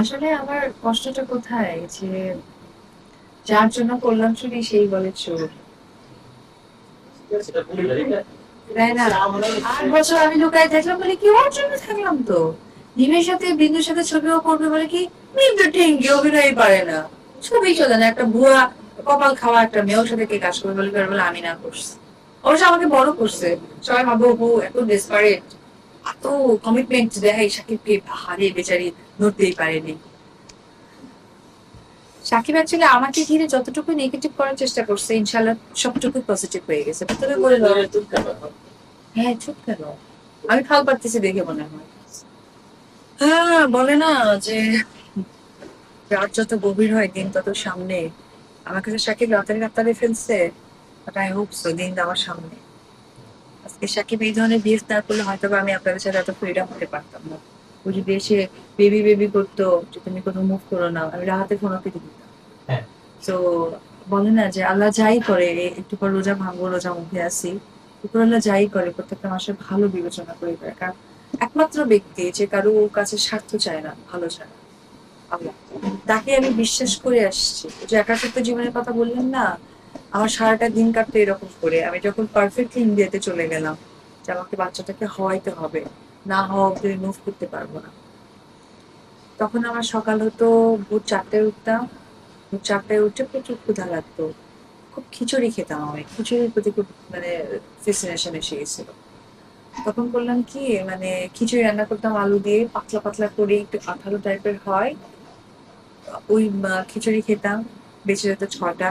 আসলে আমার কষ্টটা কোথায়? যে যার জন্য করলাম চুরি সেই বলে চোর। আমি লুকাই থাকলাম বলে কি ওর জন্য থাকলাম তো? নিমের সাথে, বিন্দুর সাথে ছবিও করবে বলে কি বিন্দু টেঙ্গি অভিনয় পারে না। ছবি চলে না, একটা ভুয়া কপাল খাওয়া একটা মেয়ের সাথে কে কাজ করবে বলে বলে আমি না করছি। অবশ্য আমাকে বড় করছে। সবাই ভাবো ও এত ডেসপারেট এত কমিটমেন্ট দেয় সাকিবকে হারে বেচারি ধরতেই পারেনি। সাকিব অ্যাকচুয়ালি আমাকে ঘিরে যতটুকু নেগেটিভ করার চেষ্টা করছে ইনশাল্লাহ সবটুকু পজিটিভ হয়ে গেছে। প্রথমে বলে দাও। হ্যাঁ চুপ কেন? আমি ফাল পারতেছি দেখে মনে হয়। হ্যাঁ বলে না যে রাত যত গভীর হয় দিন তত সামনে। আমার কাছে সাকিব রাতারি রাতারি ফেলছে বাট আই হোপ সো দিন আমার সামনে। আজকে সাকিব এই ধরনের না করলে হয়তো আমি আপনাদের সাথে এত ফ্রিডম হতে পারতাম না। ও যদি এসে বেবি বেবি করতো যে তুমি কোনো মুভ করো না আমি রাহাতে ফোন দিতাম। হ্যাঁ। তো বলে না যে আল্লাহ যাই করে একটু পর রোজা ভাঙবো রোজা মুখে আসি উপর আল্লাহ যাই করে প্রত্যেকটা মাসে ভালো বিবেচনা করে করে কারণ একমাত্র ব্যক্তি যে কারও কাছে স্বার্থ চায় না ভালো চায় না। আল্লাহ। তাকে আমি বিশ্বাস করে আসছি। যে একাকিত্ব জীবনের কথা বললেন না আমার সারাটা দিন কাটতো এরকম করে। আমি যখন পারফেক্টলি ইন্ডিয়াতে চলে গেলাম, যে আমাকে বাচ্চাটাকে হওয়াইতে হবে, না হওয়া অব্দি মুভ করতে পারব না। তখন আমার সকাল হতো, ভোর চারটায় উঠতাম। ভোর চারটায় উঠে প্রচুর ক্ষুধা লাগতো। খুব খিচুড়ি খেতাম আমি। খিচুড়ির প্রতি খুব মানে ফেসিনেশন এসে গেছিল। তখন বললাম কি মানে খিচুড়ি রান্না করতাম আলু দিয়ে, পাতলা পাতলা করে একটু আঠালো টাইপের হয়। ওই খিচুড়ি খেতাম, বেঁচে যেত ছটা।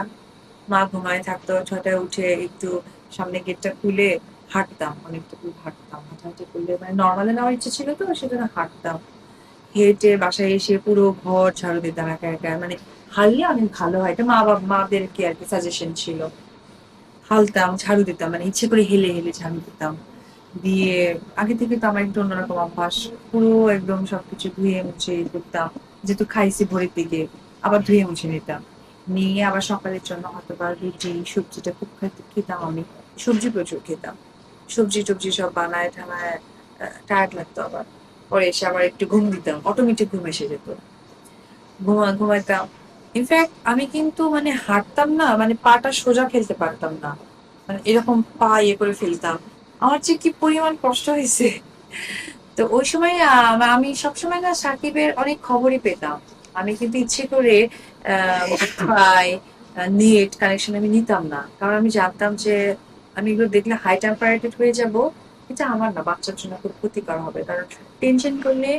মা ঘুমায় থাকতো, ছটায় উঠে একটু সামনে গেটটা খুলে হাঁটতাম অনেকটুকু হাঁটতাম। হাঁটাহাঁটি করলে মানে নর্মালি নেওয়ার ইচ্ছে ছিল তো, সেজন্য হাঁটতাম। হেঁটে বাসায় এসে পুরো ঘর ঝাড়ু দিতাম একা একা মানে হারলে অনেক ভালো হয়। এটা মা বাবা মাদের কি আর কি সাজেশন ছিল। হালতাম, ঝাড়ু দিতাম মানে ইচ্ছে করে হেলে হেলে ঝাড়ু দিতাম। দিয়ে আগে থেকে তো আমার একটু অন্যরকম অভ্যাস। পুরো একদম সবকিছু ধুয়ে মুছে করতাম। যেহেতু খাইছি ভোরের দিকে, আবার ধুয়ে মুছে নিতাম। নিয়ে আবার সকালের জন্য হয়তো বা রুটি, সবজিটা খুব খেতাম আমি। সবজি প্রচুর খেতাম। সবজি টবজি সব বানায় ঠানায় টায়ার্ড লাগতো আবার। পরে এসে আবার একটু ঘুম দিতাম অটোমেটিক ঘুম এসে যেত। ঘুমা, ঘুমাইতাম। ইনফ্যাক্ট আমি কিন্তু মানে হাঁটতাম না মানে পাটা সোজা ফেলতে পারতাম না। মানে এরকম পা ইয়ে করে ফেলতাম। আমার যে কি পরিমাণ কষ্ট হয়েছে। তো ওই সময় আমি সবসময় না সাকিবের অনেক খবরই পেতাম। আমি কিন্তু ইচ্ছে করে নেট কানেকশন আমি নিতাম না। কারণ আমি জানতাম যে আমি এগুলো দেখলে হাই টেম্পারেটেড হয়ে যাব। এটা আমার না, বাচ্চার জন্য খুব ক্ষতিকর হবে। কারণ টেনশন করলে